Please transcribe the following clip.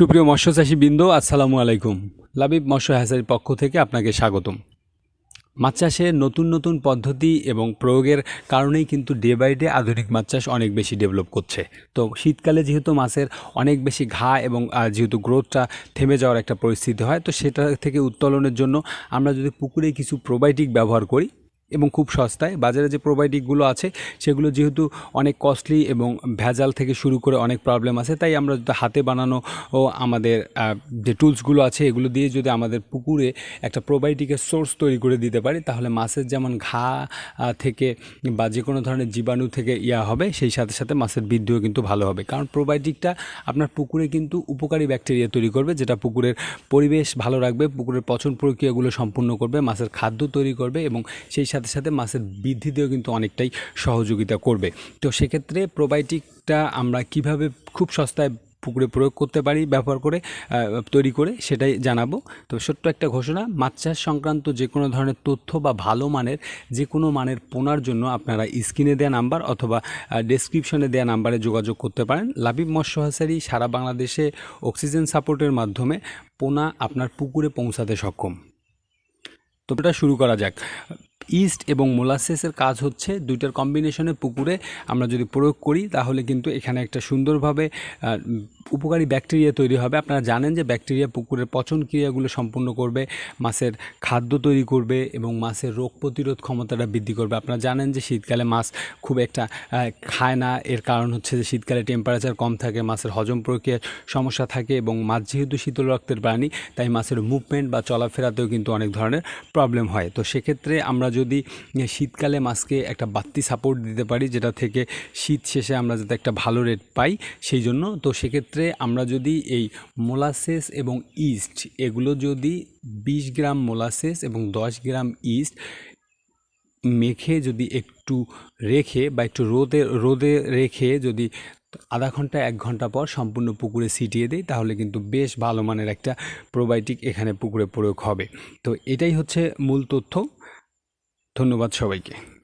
সুপ্রিয় মৎস্যচাষী বৃন্দ আসসালামু আলাইকুম। লাবিব মৎস্য হ্যাচারির পক্ষ থেকে আপনাকে স্বাগতম। মাছ চাষে নতুন নতুন পদ্ধতি এবং প্রয়োগের কারণেই কিন্তু ডে বাই ডে আধুনিক মাছ চাষ অনেক বেশি ডেভেলপ করছে। তো শীতকালে যেহেতু মাছের অনেক বেশি ঘা এবং যেহেতু গ্রোথটা থেমে যাওয়ার একটা পরিস্থিতি হয়, তো সেটা থেকে উত্তোলনের জন্য আমরা যদি পুকুরে কিছু প্রোবায়োটিক ব্যবহার করি এবং খুব সস্তায়। বাজারে যে প্রোবায়োটিকগুলো আছে, সেগুলো যেহেতু অনেক কস্টলি এবং ভেজাল থেকে শুরু করে অনেক প্রবলেম আছে, তাই আমরা যদি হাতে বানানো ও আমাদের যে টুলসগুলো আছে, এগুলো দিয়ে যদি আমাদের পুকুরে একটা প্রোবায়োটিকের সোর্স তৈরি করে দিতে পারি, তাহলে মাছের যেমন ঘা থেকে বা যে কোনো ধরনের জীবাণু থেকে ইয়া হবে, সেই সাথে সাথে মাছের বৃদ্ধিও কিন্তু ভালো হবে। কারণ প্রোবায়োটিকটা আপনার পুকুরে কিন্তু উপকারী ব্যাকটেরিয়া তৈরি করবে, যেটা পুকুরের পরিবেশ ভালো রাখবে, পুকুরের পচন প্রক্রিয়াগুলো সম্পূর্ণ করবে, মাছের খাদ্য তৈরি করবে এবং সেই সাথে সাথে সাথে মাছের বৃদ্ধিতেও কিন্তু অনেকটাই সহযোগিতা করবে। তো সেক্ষেত্রে প্রোবায়োটিকটা আমরা কীভাবে খুব সস্তায় পুকুরে প্রয়োগ করতে পারি, ব্যবহার করে তৈরি করে সেটাই জানাব। তো ছোট্ট একটা ঘোষণা, মাছ চাষ সংক্রান্ত যে কোনো ধরনের তথ্য বা ভালো মানের যে কোনো মানের পোনার জন্য আপনারা স্ক্রিনে দেওয়া নাম্বার অথবা ডেসক্রিপশনে দেওয়া নাম্বারে যোগাযোগ করতে পারেন। লাবিব মৎস্য হাসারি সারা বাংলাদেশে অক্সিজেন সাপোর্টের মাধ্যমে পোনা আপনার পুকুরে পৌঁছাতে সক্ষম। তো এটা শুরু করা যাক। ইস্ট এবং মোলাসেসের কাজ হচ্ছে দুইটার কম্বিনেশনে পুকুরে আমরা যদি প্রয়োগ করি, তাহলে কিন্তু এখানে একটা সুন্দরভাবে উপকারী ব্যাকটেরিয়া তৈরি হবে। আপনারা জানেন যে ব্যাকটেরিয়া পুকুরের পচন ক্রিয়াগুলো সম্পূর্ণ করবে, মাছের খাদ্য তৈরি করবে এবং মাছের রোগ প্রতিরোধ ক্ষমতাটা বৃদ্ধি করবে। আপনারা জানেন যে শীতকালে মাছ খুব একটা খায় না। এর কারণ হচ্ছে যে শীতকালে টেম্পারেচার কম থাকে, মাছের হজম প্রক্রিয়ার সমস্যা থাকে এবং মাছ যেহেতু শীতল রক্তের প্রাণী, তাই মাছের মুভমেন্ট বা চলাফেরাতেও কিন্তু অনেক ধরনের প্রবলেম হয়। তো সেক্ষেত্রে আমরা যদি শীতকালে মাছকে একটা বাড়তি সাপোর্ট দিতে পারি, যেটা থেকে শীত শেষে আমরা যাতে একটা ভালো রেট পাই, সেই জন্য। তো সেক্ষেত্রে আমরা যদি এই মোলাসেস এবং ইস্ট, এগুলো যদি বিশ গ্রাম মোলাসেস এবং দশ গ্রাম ইস্ট মেখে যদি একটু রেখে বা একটু রোদে রোদে রেখে যদি আধা ঘণ্টা, এক ঘণ্টা পর সম্পূর্ণ পুকুরে ছিটিয়ে দেই, তাহলে কিন্তু বেশ ভালো মানের একটা প্রোবায়োটিক এখানে পুকুরে প্রয়োগ হবে। তো এটাই হচ্ছে মূল তথ্য। ধন্যবাদ সবাইকে।